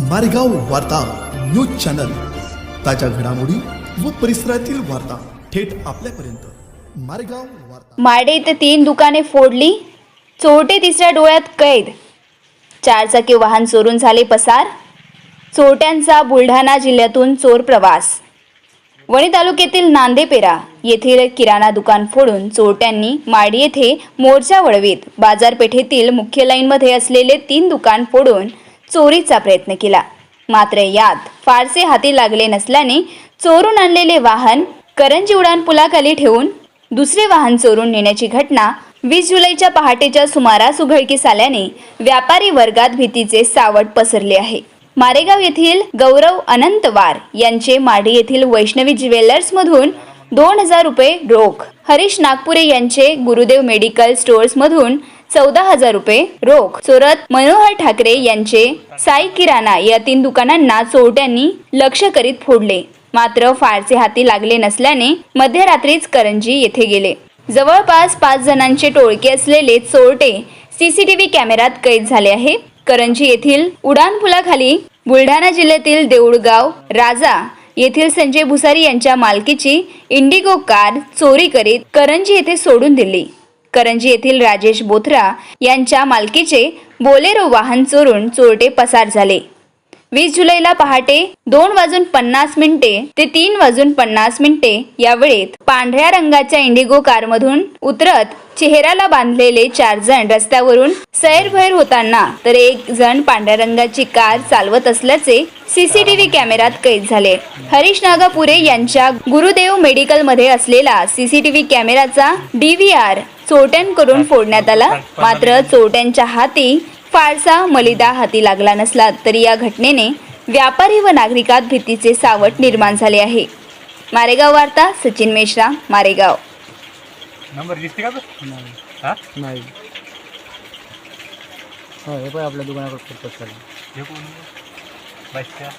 मारेगाव वार्ता news channel. ताज्या घडामोडी व परिसरातील वार्ता थेट आपल्यापर्यंत. मारेगाव वार्ता. माडे इथे तीन दुकाने फोडली चोरटे तिसऱ्या डोळ्यात कैद. चारचाकी वाहन चोरून झाले पसार चोरट्यांचा बुलढाणा जिल्ह्यातून चोर प्रवास. वणी तालुक्यातील नांदेपेरा येथील किराणा दुकान फोडून चोरट्यांनी माडी येथे मोर्चा वळवीत. बाजारपेठेतील मुख्य लाईनमध्ये असलेले तीन दुकान फोडून चोरीचा प्रयत्न केला. मात्र यात फारसे हाती लागले नसल्याने चोरून आणलेले वाहन करंजी उडान पुलाखाली ठेवून दुसरे वाहन चोरून नेण्याची घटना वीस जुलैच्या पहाटेच्या सुमारास उघडकीस आल्याने व्यापारी वर्गात भीतीचे सावट पसरले आहे. मारेगाव येथील गौरव अनंतवार यांचे माडी येथील वैष्णवी ज्वेलर्स मधून दोन हजार रुपये रोख. हरीश नागपुरे यांचे गुरुदेव मेडिकल स्टोअर्स मधून चौदा हजार रुपये रोख. चोरत मनोहर ठाकरे यांचे साई किराणा या तीन दुकानांना चोरट्यांनी लक्ष करीत फोडले. मात्र फारसे हाती लागले नसल्याने मध्यरात्रीच करंजी येथे गेले. जवळपास पाच जणांचे टोळके असलेले चोरटे सीसीटीव्ही कॅमेऱ्यात कैद झाले आहे. करंजी येथील उडानपुलाखाली बुलढाणा जिल्ह्यातील देऊळगाव राजा येथील संजय भुसारी यांच्या मालकीची इंडिगो कार चोरी करीत करंजी येथे सोडून दिली. करंजी येथील राजेश बोथरा यांच्या मालकीचे बोलेरो वाहन चोरून चोरटे पसार झाले. वीस जुलैला पहाटे दोन वाजून पन्नास मिनिटे ते तीन वाजून पन्नास मिनिटे या वेळेत पांढऱ्या रंगाच्या इंडिगो कारमधून उतरत चेहऱ्याला बांधलेले चार जण रस्त्यावरून सैरभैर होताना तर एक जण पांढऱ्या रंगाची कार चालवत असल्याचे सीसीटीव्ही कॅमेऱ्यात कैद झाले. हरीश नागापुरे यांच्या गुरुदेव मेडिकलमध्ये असलेला सीसीटीव्ही कॅमेराचा डीव्हीआर चोरट्यांकडून फोडण्यात आला. मात्र चोरट्यांच्या हाती फारसा मलिदा हाती लागला नसला तरी या घटनेने व्यापारी व नागरिकात भीतीचे सावट निर्माण झाले आहे. मारेगाव वार्ता सचिन मेश्राम मारेगाव. नंबर दिसते का तो? हा? नाही. हो हे पण आपल्या चाललं हे कोण बसच्या